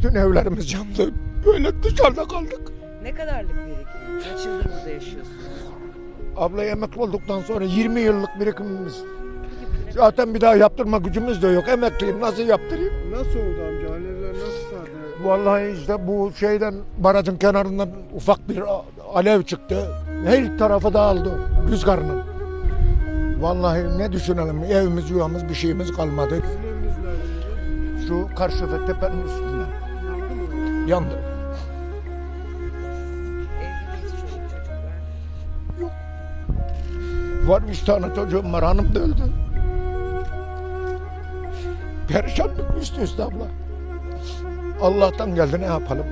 Bütün evlerimiz yandı. Böyle dışarıda kaldık. Ne kadarlık birikim? Kaç yıldır burada yaşıyorsunuz? Abla emekli olduktan sonra 20 yıllık birikimimiz. Zaten bir daha yaptırma gücümüz de yok. Emekliyim nasıl yaptırayım? Nasıl oldu amca? Alevler nasıl sardı? Vallahi işte bu şeyden barajın kenarından ufak bir alev çıktı. Her tarafı dağıldı rüzgarının. Vallahi ne düşünelim evimiz yuvamız bir şeyimiz kalmadı. Sizin eviniz neredeydi? Şu karşıda tepenin üstünde Yandı çocuklar. Var üç tane çocuğum var hanım da öldü. Perişanlık üst üste abla. Allah'tan geldi ne yapalım.